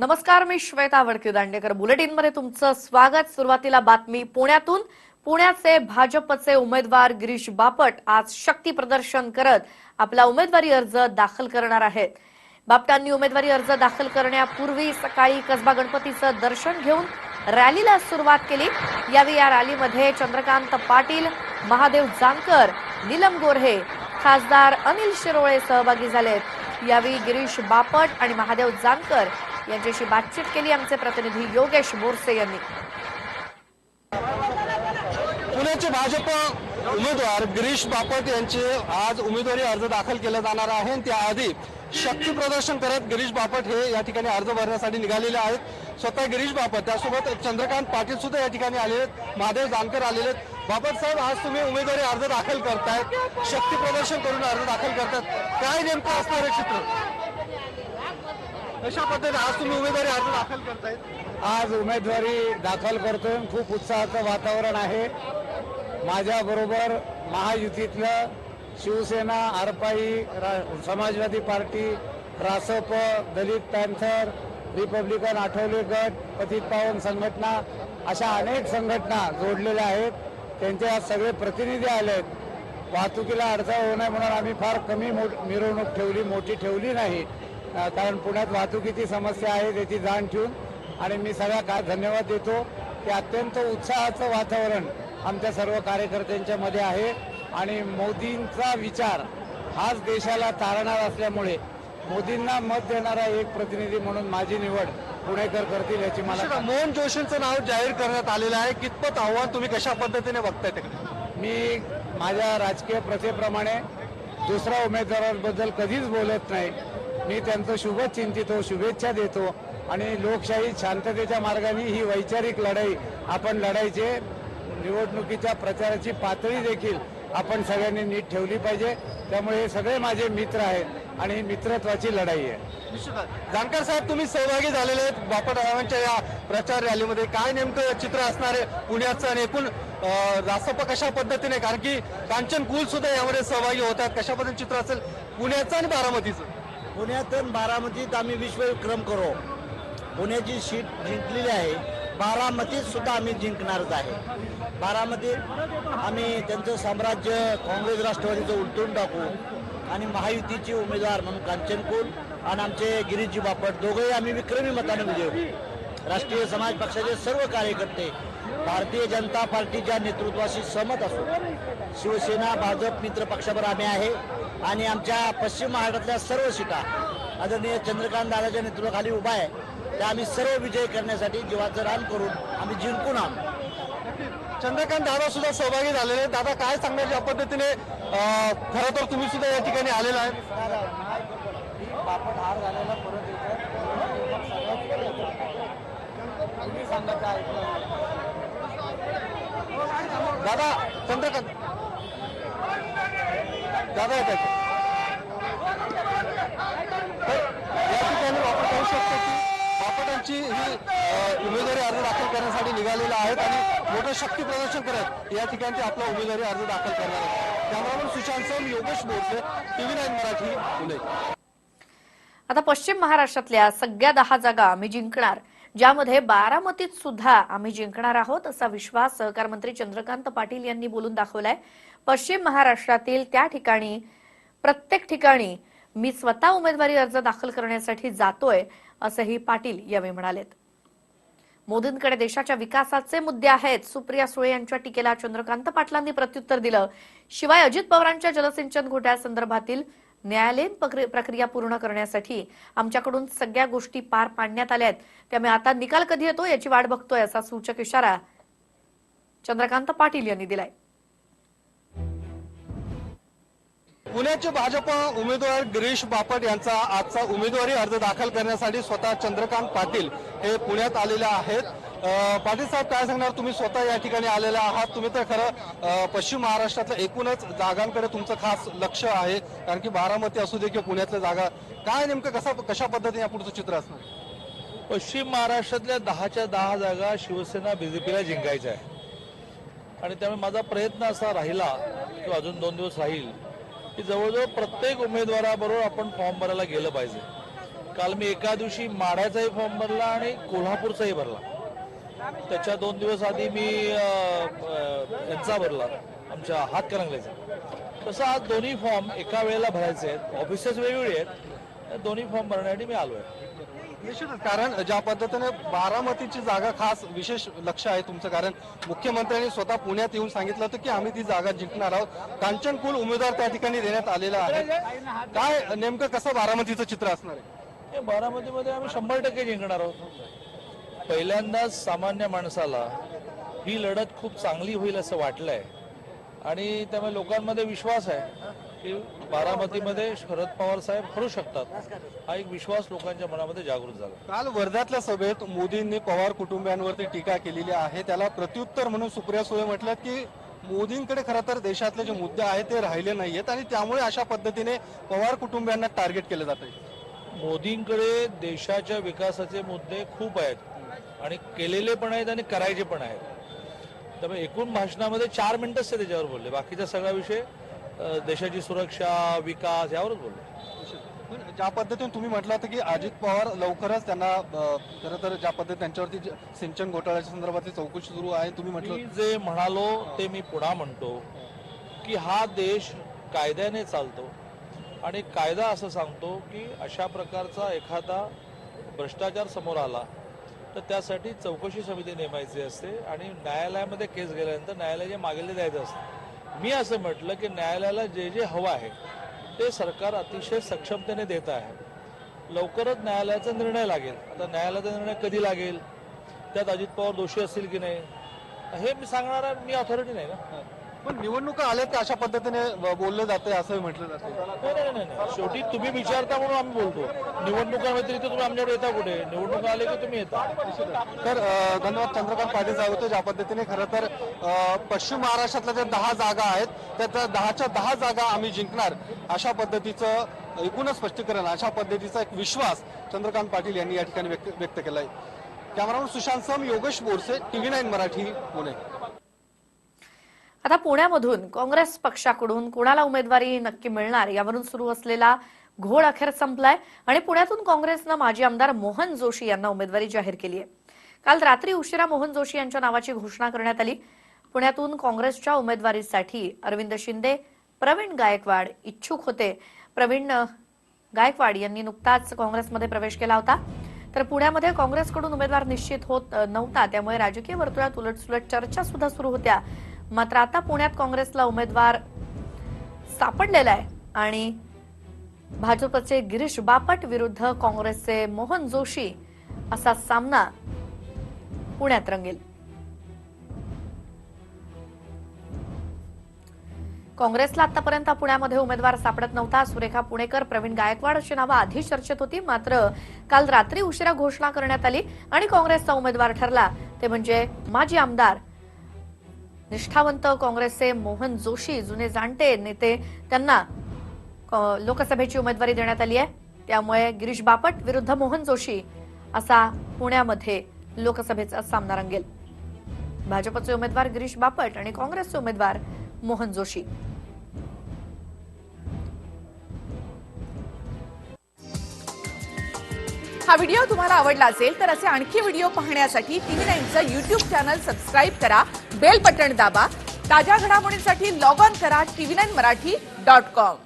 नमस्कार मी श्वेता वडकी दांडेकर. बुलेटिनमध्ये तुमचं स्वागत. सुरुवातीला बातमी पुण्यातून. पुण्याचे भाजपचे उमेदवार गिरीश बापट आज शक्ती प्रदर्शन करत आपला उमेदवारी अर्ज दाखल करणार आहेत. बापटांनी उमेदवारी अर्ज दाखल करण्यापूर्वी सकाळी कसबा गणपतीचं दर्शन घेऊन रॅलीला सुरुवात केली. यावेळी या रॅलीमध्ये चंद्रकांत पाटील महादेव जानकर नीलम गोऱ्हे खासदार अनिल शिरोळे सहभागी झालेत. यावेळी गिरीश बापट आणि महादेव जानकर यांच्याशी बातचीत केली. आमचे प्रतिनिधी योगेश बोरसे यांनी. पुण्याचे भाजप उमेदवार गिरीश बापट यांचे आज उमेदवारी अर्ज दाखल केला जाणार आहे. त्याआधी शक्ती प्रदर्शन करत गिरीश बापट हे या ठिकाणी अर्ज भरण्यासाठी निघालेले आहेत. स्वतः गिरीश बापट त्यासोबत चंद्रकांत पाटील सुद्धा या ठिकाणी आलेले आहेत. महादेव जानकर आलेले आहेत. बापट साहेब आज तुम्ही उमेदवारी अर्ज दाखल करतायत शक्ती प्रदर्शन करून अर्ज दाखल करतायत काय नेमकं असणार आहे चित्र? कशा पद्धतीने आज तुम्ही उमेदवारी अर्ज दाखल करतायत आज उमेदवारी दाखल करतोय. खूप उत्साहाचं वातावरण आहे. माझ्याबरोबर महायुतीतलं शिवसेना आरपाई रा- Samajwadi party Rasap Dalit panther republican Athawale गट पतित पावन संघटना अशा अनेक संघटना जोडलेल्या आहेत. त्यांचे आज सगळे प्रतिनिधी आले आहेत वाहतुकीला अडथळा होऊ नये म्हणून आम्ही फार कमी मो- मिरवणूक ठेवली मोठी ठेवली नाही. कारण पुण्यात वाहतुकीची समस्या आहे त्याची जाण ठेवून. आणि मी सगळ्या का धन्यवाद देतो की अत्यंत उत्साहाचं वातावरण आमच्या सर्व कार्यकर्त्यांच्या मध्ये आहे. आणि मोदींचा विचार हाच देशाला तारणार असल्यामुळे मोदींना मत देणारा एक प्रतिनिधी म्हणून माझी निवड पुणेकर करतील याची मला मोहन जोशींचं नाव जाहीर करण्यात आलेलं आहे. कितपत आव्हान तुम्ही कशा पद्धतीने बघताय ते मी माझ्या राजकीय प्रथेप्रमाणे दुसऱ्या उमेदवारांबद्दल कधीच बोलत नाही. मी त्यांचं शुभ चिंतितो शुभेच्छा देतो. आणि लोकशाही शांततेच्या मार्गाने ही वैचारिक लढाई आपण लढायचे निवडणुकीच्या प्रचाराची पातळी देखील आपण सगळ्यांनी नीट ठेवली पाहिजे. त्यामुळे हे सगळे माझे मित्र आहेत आणि मित्रत्वाची लढाई आहे. जानकर साहेब तुम्ही सहभागी झालेले आहेत. बापटरावांच्या या प्रचार रॅलीमध्ये काय नेमकं चित्र असणार आहे पुण्याचं आणि एकूण रासप कशा पद्धतीने? कारण की कांचन कुल सुद्धा यामध्ये सहभागी होतात. कशा पद्धतीने चित्र असेल पुण्याचं आणि बारामतीचं? पुण्यातून बारामतीत आम्ही विश्वविक्रम करू. पुण्याची सीट जिंकलेली आहे. बारामतीत सुद्धा आम्ही जिंकणारच आहे. बारामतीत आम्ही त्यांचं साम्राज्य काँग्रेस राष्ट्रवादीचं उलटून टाकू आणि महायुतीचे उमेदवार म्हणून कांचनकुल आणि आमचे गिरीजी बापट दोघंही आम्ही विक्रमी मताने विजय राष्ट्रीय समाज पक्षाचे सर्व कार्यकर्ते भारतीय जनता पार्टीच्या नेतृत्वाशी सहमत असू शिवसेना भाजप मित्र पक्षावर आम्ही आहे आणि आमच्या पश्चिम महाराष्ट्रातल्या सर्व सीटा आदरणीय चंद्रकांत दादाच्या नेतृत्वाखाली उभा आहे. त्या आम्ही सर्व विजय करण्यासाठी जीवाचं रान करून आम्ही जिंकून आणू. चंद्रकांत दादा सुद्धा सहभागी झालेले आहेत. दादा काय सांगणार ज्या पद्धतीने खरं तर तुम्ही सुद्धा या ठिकाणी आलेला आहे बापट हार झालेला परत दादा चंद्रकांत दादा येत आहेत या ठिकाणी आपण पाहू शकतो की बापटांची ही उमेदवारी अर्ज दाखल करण्यासाठी निघालेला आहेत आणि मोठं शक्ती प्रदर्शन करत या ठिकाणी ते आपला उमेदवारी अर्ज दाखल करणार आहेत. Cameraman Sushant sir Yogesh Borse TV nine Marathi Pune. आता पश्चिम महाराष्ट्रातल्या सगळ्या दहा जागा आम्ही जिंकणार. ज्यामध्ये बारामतीत सुद्धा आम्ही जिंकणार आहोत असा विश्वास सहकार मंत्री चंद्रकांत पाटील यांनी बोलून दाखवलाय. पश्चिम महाराष्ट्रातील त्या ठिकाणी प्रत्येक ठिकाणी मी स्वतः उमेदवारी अर्ज दाखल करण्यासाठी जातोय असंही पाटील यावेळी म्हणालेत. मोदींकडे देशाच्या विकासाचे मुद्दे आहेत. सुप्रिया सुळे यांच्या टीकेला चंद्रकांत पाटलांनी प्रत्युत्तर दिलं. शिवाय अजित पवारांच्या जलसिंचन घोटाळ्यासंदर्भातील न्यायालयीन प्रक्रिया पूर्ण करण्यासाठी आमच्याकडून सगळ्या गोष्टी पार पाडण्यात आल्या आहेत. त्यामुळे आता निकाल कधी येतो याची वाट बघतोय असा सूचक इशारा चंद्रकांत पाटील यांनी दिलाय. पुण्याचे भाजप उमेदवार गिरीश बापट यांचा आजचा उमेदवारी अर्ज दाखल करण्यासाठी स्वतः चंद्रकांत पाटील हे पुण्यात आलेले आहेत. पाटील साहेब काय सांगणार? तुम्ही स्वतः या ठिकाणी आलेला आहात. तुम्ही तर खरं पश्चिम महाराष्ट्रातल्या एकूणच जागांकडे तुमचं खास लक्ष आहे. कारण की बारामती असू दे किंवा पुण्यातल्या जागा काय नेमकं कसा कशा पद्धतीने या पुढचं चित्र असणार? पश्चिम महाराष्ट्रातल्या दहाच्या दहा जागा शिवसेना बीजेपीला जिंकायच्या आहे आणि त्यामुळे माझा प्रयत्न असा राहिला किंवा अजून दोन दिवस राहील की जवळजवळ प्रत्येक उमेदवाराबरोबर आपण फॉर्म भरायला गेलं पाहिजे. काल मी एका दिवशी माढ्याचाही फॉर्म भरला आणि कोल्हापूरचाही भरला. त्याच्या दोन दिवस आधी मी यांचा भरला आमच्या हातकरंगलेचा तसं आज दोन्ही फॉर्म एका वेळेला भरायचे आहेत ऑफिसेस वेगवेगळी आहेत दोन्ही फॉर्म भरण्यासाठी मी आलो आहे निश्चितच कारण ज्या पद्धतीने बारामतीची जागा खास विशेष लक्ष आहे तुमचं कारण मुख्यमंत्र्यांनी स्वतः पुण्यात येऊन सांगितलं होतं की आम्ही ती जागा जिंकणार आहोत. कांचनकुल उमेदवार त्या ठिकाणी देण्यात आलेला आहे. काय नेमकं कसं बारामतीचं चित्र असणार आहे? हे बारामतीमध्ये आम्ही शंभर टक्के जिंकणार आहोत. पहिल्यांदाच सामान्य माणसाला ही लढत खूप चांगली होईल असं वाटलंय. आणि त्यामुळे लोकांमध्ये विश्वास आहे की बारामतीमध्ये शरद पवार साहेब करू शकतात. हा एक विश्वास लोकांच्या मनामध्ये जागृत झाला. काल वर्ध्यातल्या सभेत मोदींनी पवार कुटुंबियांवरती टीका केलेली आहे. त्याला प्रत्युत्तर म्हणून सुप्रिया सुळे म्हटलं की मोदींकडे खरं तर देशातले जे मुद्दे आहेत ते राहिले नाहीयेत आणि त्यामुळे अशा पद्धतीने पवार कुटुंबियांना टार्गेट केलं जात आहे मोदींकडे देशाच्या विकासाचे मुद्दे खूप आहेत. आणि केलेले पण आहेत आणि करायचे पण आहेत. त्यामुळे एकूण भाषणामध्ये चार मिनिटच ते त्याच्यावर बोलले. बाकीचा सगळा विषय देशाची सुरक्षा विकास यावरच बोलले. ज्या पद्धतीने तुम्ही म्हटलं होतं की अजित पवार लवकरच त्यांना खरं तर ज्या पद्धतीने त्यांच्यावरती सिंचन घोटाळ्याच्या संदर्भातली चौकशी सुरू आहे तुम्ही म्हटलं जे म्हणालो ते मी पुन्हा म्हणतो की हा देश कायद्याने चालतो. आणि कायदा असं सांगतो की अशा प्रकारचा एखादा भ्रष्टाचार समोर आला तर त्यासाठी चौकशी समिती नेमायची असते आणि न्यायालयामध्ये केस गेल्यानंतर न्यायालयाच्या मागेले द्यायचं असतं. मी असं म्हटलं की न्यायालयाला जे जे हवं आहे ते सरकार अतिशय सक्षमतेने देत आहे. लवकरच न्यायालयाचा निर्णय लागेल. आता न्यायालयाचा निर्णय कधी लागेल? त्यात अजित पवार दोषी असतील की नाही? हे मी सांगणार मी ऑथॉरिटी नाही ना. पण निवडणुका आल्या की अशा पद्धतीने बोललं जातंय असंही म्हटलं जातं नाही नाही नाही नाही शेवटी तुम्ही विचारता म्हणून आम्ही बोलतो. निवडणुका व्यतिरिक्त तुम्ही आमच्याकडे येता कुठे? निवडणुका आले की तुम्ही येता. तर धन्यवाद चंद्रकांत पाटील साहेब होते ज्या पद्धतीने खरं तर पश्चिम महाराष्ट्रातल्या ज्या दहा जागा आहेत त्या त्या दहाच्या दहा जागा आम्ही जिंकणार अशा पद्धतीचं एकूणच स्पष्टीकरण अशा पद्धतीचा एक विश्वास चंद्रकांत पाटील यांनी या ठिकाणी व्यक्त व्यक्त केलाय. कॅमेरामन सुशांत सम योगेश बोरसे टीव्ही नाईन मराठी पुणे. आता पुण्यामधून काँग्रेस पक्षाकडून कुणाला उमेदवारी नक्की मिळणार यावरून सुरू असलेला घोळ अखेर संपलाय आणि पुण्यातून काँग्रेसनं माजी आमदार मोहन जोशी यांना उमेदवारी जाहीर केली आहे. काल रात्री उशिरा मोहन जोशी यांच्या नावाची घोषणा करण्यात आली. पुण्यातून काँग्रेसच्या उमेदवारीसाठी अरविंद शिंदे प्रवीण गायकवाड इच्छुक होते. प्रवीण गायकवाड यांनी नुकताच काँग्रेसमध्ये प्रवेश केला होता. तर पुण्यामध्ये काँग्रेसकडून उमेदवार निश्चित होत नव्हता. त्यामुळे राजकीय वर्तुळात उलटसुलट चर्चा सुद्धा सुरू होत्या. मात्र आता पुण्यात काँग्रेसला उमेदवार सापडलेला आहे आणि भाजपचे गिरीश बापट विरुद्ध काँग्रेसचे मोहन जोशी असा सामना पुण्यात रंगेल. काँग्रेसला आतापर्यंत पुण्यामध्ये उमेदवार सापडत नव्हता. सुरेखा पुणेकर प्रवीण गायकवाड अशी नावं आधी चर्चेत होती. मात्र काल रात्री उशिरा घोषणा करण्यात आली आणि काँग्रेसचा उमेदवार ठरला. ते म्हणजे माजी आमदार निष्ठावंत काँग्रेसचे मोहन जोशी जुने जाणते नेते त्यांना लोकसभेची उमेदवारी देण्यात आली आहे. त्यामुळे गिरीश बापट विरुद्ध मोहन जोशी असा पुण्यामध्ये लोकसभेचा सामना रंगेल. भाजपचे उमेदवार गिरीश बापट आणि काँग्रेसचे उमेदवार मोहन जोशी. हा व्हिडिओ तुम्हाला आवडला असेल तर असे आणखी व्हिडिओ पाहण्यासाठी टीव्ही नाईनचं युट्यूब चॅनल सबस्क्राईब करा. बेल बटण दाबा ताज्या घडामोडींसाठी लॉग ऑन करा TV nine Marathi dot com